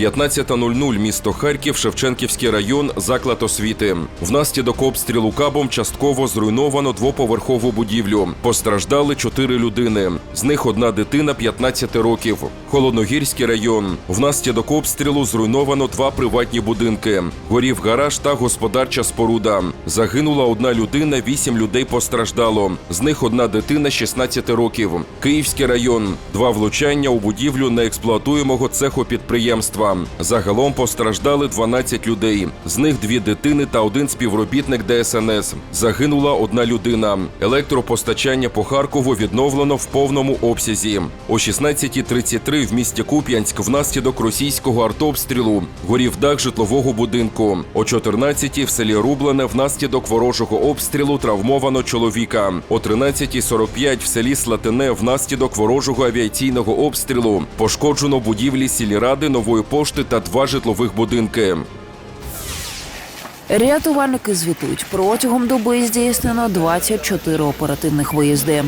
15.00 місто Харків, Шевченківський район, заклад освіти. Внаслідок обстрілу кабом частково зруйновано двоповерхову будівлю. Постраждали чотири людини. З них одна дитина 15 років. Холодногірський район. Внаслідок обстрілу зруйновано два приватні будинки. Горів гараж та господарча споруда. Загинула одна людина, вісім людей постраждало. З них одна дитина 16 років. Київський район. Два влучання у будівлю неексплуатуємого цеху підприємства. Загалом постраждали 12 людей. З них дві дитини та один співробітник ДСНС. Загинула одна людина. Електропостачання по Харкову відновлено в повному обсязі. О 16.33 в місті Куп'янськ внаслідок російського артобстрілу горів дах житлового будинку. О 14.00 в селі Рублене внаслідок ворожого обстрілу травмовано чоловіка. О 13.45 в селі Слатине внаслідок ворожого авіаційного обстрілу пошкоджено будівлі сільради нової пошти та два житлових будинки. Рятувальники звітують протягом доби здійснено 24 оперативних виїзди.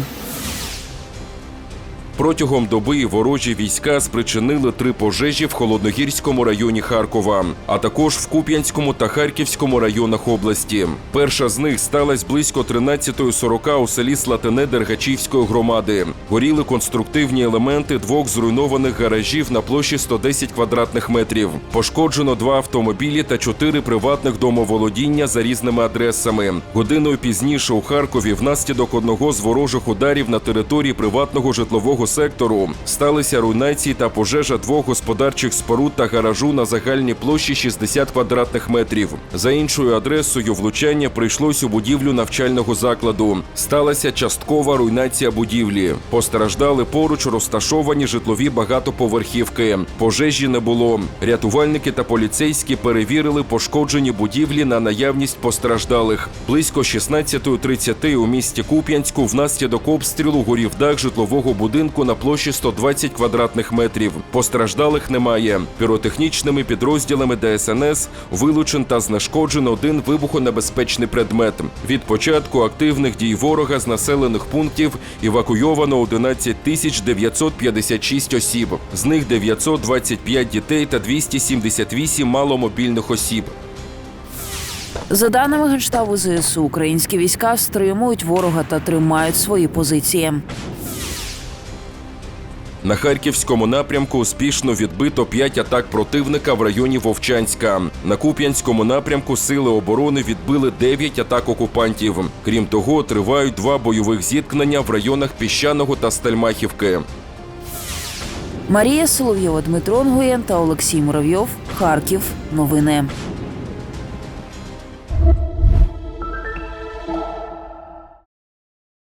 Протягом доби ворожі війська спричинили три пожежі в холодногірському районі Харкова, а також в Куп'янському та Харківському районах області. Перша з них сталася близько 13.40 у селі Слатине Дергачівської громади. Горіли конструктивні елементи двох зруйнованих гаражів на площі 110 квадратних метрів. Пошкоджено два автомобілі та чотири приватних домоволодіння за різними адресами. Годиною пізніше у Харкові внаслідок одного з ворожих ударів на території приватного житлового сектору сталися руйнації та пожежа двох господарчих споруд та гаражу на загальній площі 60 квадратних метрів. За іншою адресою влучання прийшлось у будівлю навчального закладу. Сталася часткова руйнація будівлі. Постраждали поруч розташовані житлові багатоповерхівки. Пожежі не було. Рятувальники та поліцейські перевірили пошкоджені будівлі на наявність постраждалих. Близько 16.30 у місті Куп'янську внаслідок обстрілу горів дах житлового будинку на площі 120 квадратних метрів. Постраждалих немає. Піротехнічними підрозділами ДСНС вилучен та знешкоджено один вибухонебезпечний предмет. Від початку активних дій ворога з населених пунктів евакуйовано 11 тисяч 956 осіб. З них 925 дітей та 278 маломобільних осіб. За даними Генштабу ЗСУ, українські війська стримують ворога та тримають свої позиції. На харківському напрямку успішно відбито п'ять атак противника в районі Вовчанська. На Куп'янському напрямку сили оборони відбили 9 атак окупантів. Крім того, тривають два бойових зіткнення в районах Піщаного та Стельмахівки. Марія Соловйова, Дмитро Нгоєн та Олексій Муравйов. Харків. Новини.